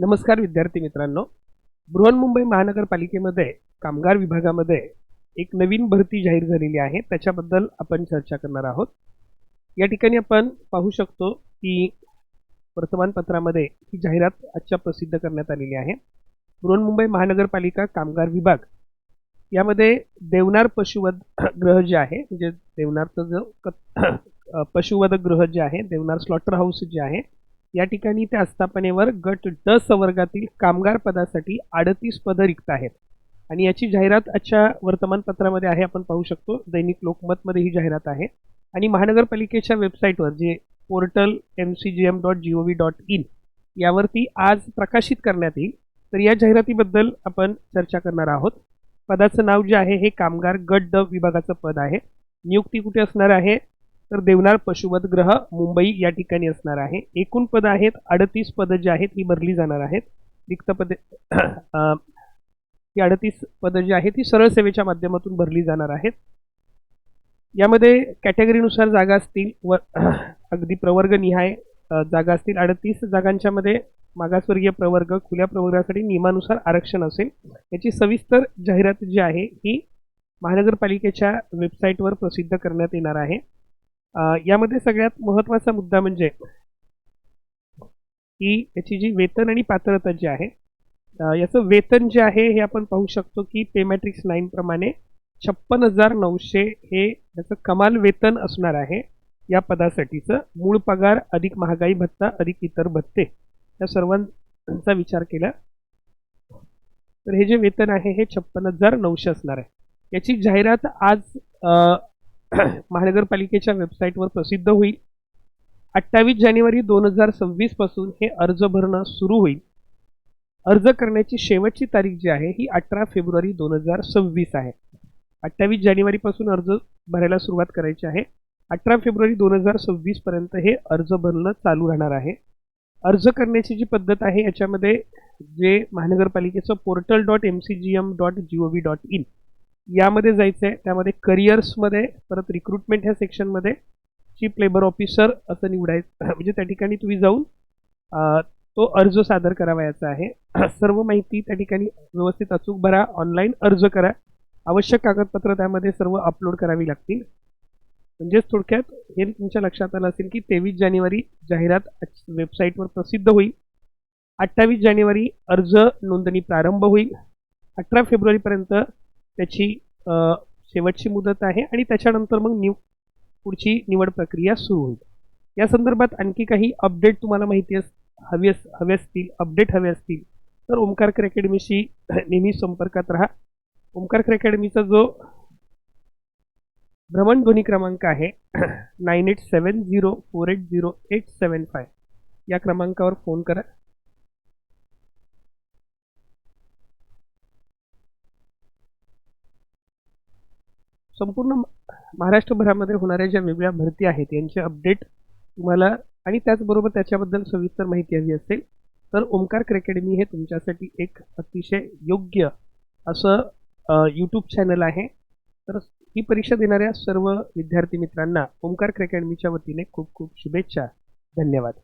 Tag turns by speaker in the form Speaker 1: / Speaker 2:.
Speaker 1: नमस्कार विद्यार्थी मित्रांनो. बृहन्मुंबई महानगरपालिकेमध्ये कामगार विभागामध्ये एक नवीन भरती जाहीर झालेली आहे. त्याच्याबद्दल आपण चर्चा करणार आहोत. या ठिकाणी आपण पाहू शकतो की वर्तमानपत्रामध्ये ही जाहिरात आजच्या प्रसिद्ध करण्यात आलेली आहे. बृहन्मुंबई महानगरपालिका कामगार विभाग. यामध्ये देवनार पशुवध ग्रह जे आहे म्हणजे देवनारचं जो क- पशुवध ग्रह जे आहे देवनार स्लॉटर हाऊस जे आहे या ठिकाणी त्या आस्थापनेवर गट ड संवर्गातील कामगार पदासाठी अडतीस पदं रिक्त आहेत. आणि याची जाहिरात आजच्या वर्तमानपत्रामध्ये आहे आपण पाहू शकतो. दैनिक लोकमतमध्ये ही जाहिरात आहे. आणि महानगरपालिकेच्या वेबसाईटवर जे portal M C G M dot G O V dot in यावरती आज प्रकाशित करण्यात येईल. तर या जाहिरातीबद्दल आपण चर्चा करणार आहोत. पदाचं नाव जे आहे हे कामगार गट ड विभागाचं पद आहे. नियुक्ती कुठे असणार आहे? तर देवनार पशुवध ग्रह मुंबई या ठिकाणी असणार आहे. एकूण पदं आहेत अडतीस पदं जी आहेत ही भरली जाणार आहेत. रिक्त पदे ही अडतीस पदं जी आहेत ही सरळ सेवेच्या माध्यमातून भरली जाणार आहेत. यामध्ये कॅटेगरीनुसार जागा असतील व अगदी प्रवर्गनिहाय निहाय जागा असतील. अडतीस जागांच्या मध्ये मागासवर्गीय प्रवर्ग खुल्या प्रवर्गासाठी नियमानुसार आरक्षण असेल. याची सविस्तर जाहिरात जी आहे ही महानगरपालिकेच्या वेबसाईटवर प्रसिद्ध करण्यात येणार आहे. यामध्ये सगळ्यात महत्त्वाचा मुद्दा म्हणजे की याची जी वेतन आणि पात्रता जी आहे याचं वेतन जे आहे हे आपण पाहू शकतो की पेमॅट्रिक्स नाईन प्रमाणे छप्पन हजार नऊशे हे याचं कमाल वेतन असणार आहे या पदासाठीचं. मूळ पगार अधिक महागाई भत्ता अधिक इतर भत्ते या सर्वांचा विचार केला तर हे जे वेतन आहे हे छप्पन हजार नऊशे असणार आहे. याची जाहिरात आज महानगरपालिकेच्या वेबसाईटवर प्रसिद्ध होईल. अठ्ठावीस जानेवारी दोन हजार सव्वीसपासून हे अर्ज भरणं सुरू होईल. अर्ज करण्याची शेवटची तारीख जी आहे ही अठरा फेब्रुवारी दोन हजार सव्वीस आहे. अठ्ठावीस जानेवारीपासून अर्ज भरायला सुरुवात करायची आहे. अठरा फेब्रुवारी दोन हजार सव्वीस पर्यंत हे अर्ज भरणं चालू राहणार आहे. अर्ज करण्याची जी पद्धत आहे याच्यामध्ये जे महानगरपालिकेचं portal dot M C G M dot G O V dot in यामध्ये जायचं आहे त्यामध्ये करिअर्समध्ये परत रिक्रुटमेंट ह्या सेक्शनमध्ये चीफ लेबर ऑफिसर असं निवडायचं. म्हणजे त्या ठिकाणी तुम्ही जाऊन तो अर्ज सादर करावयाचा आहे. सर्व माहिती त्या ठिकाणी व्यवस्थित अचूक भरा. ऑनलाईन अर्ज करा. आवश्यक कागदपत्र त्यामध्ये सर्व अपलोड करावी लागतील. म्हणजेच थोडक्यात हे तुमच्या लक्षात आलं असेल की तेवीस जानेवारी जाहिरात वेबसाईटवर प्रसिद्ध होईल. अठ्ठावीस जानेवारी अर्ज नोंदणी प्रारंभ होईल. अठरा फेब्रुवारीपर्यंत त्याची शेवटची मुदत आहे आणि त्याच्यानंतर मग निव पुढची निवड प्रक्रिया सुरू होईल. या संदर्भात आणखी काही अपडेट तुम्हाला माहिती अस हवी अस हवे असतील अपडेट हवे असतील तर ओमकार अकॅडमीशी नेहमी संपर्कात राहा. ओमकार अकॅडमीचा जो भ्रमणध्वनी क्रमांक आहे nine eight seven zero four eight zero eight seven five या क्रमांकावर फोन करा. संपूर्ण म- महाराष्ट्रभरामध्ये होणाऱ्या ज्या वेगळ्या भरती आहेत यांचे अपडेट तुम्हाला आणि त्याचबरोबर त्याच्याबद्दल सविस्तर माहिती हवी असेल तर ओमकार क्रिकेडमी हे तुमच्यासाठी एक अतिशय योग्य असं यूट्यूब चॅनल आहे. तर ही परीक्षा देणाऱ्या सर्व विद्यार्थी मित्रांना ओमकार अकॅडमीच्या वतीने खूप खूप शुभेच्छा. धन्यवाद.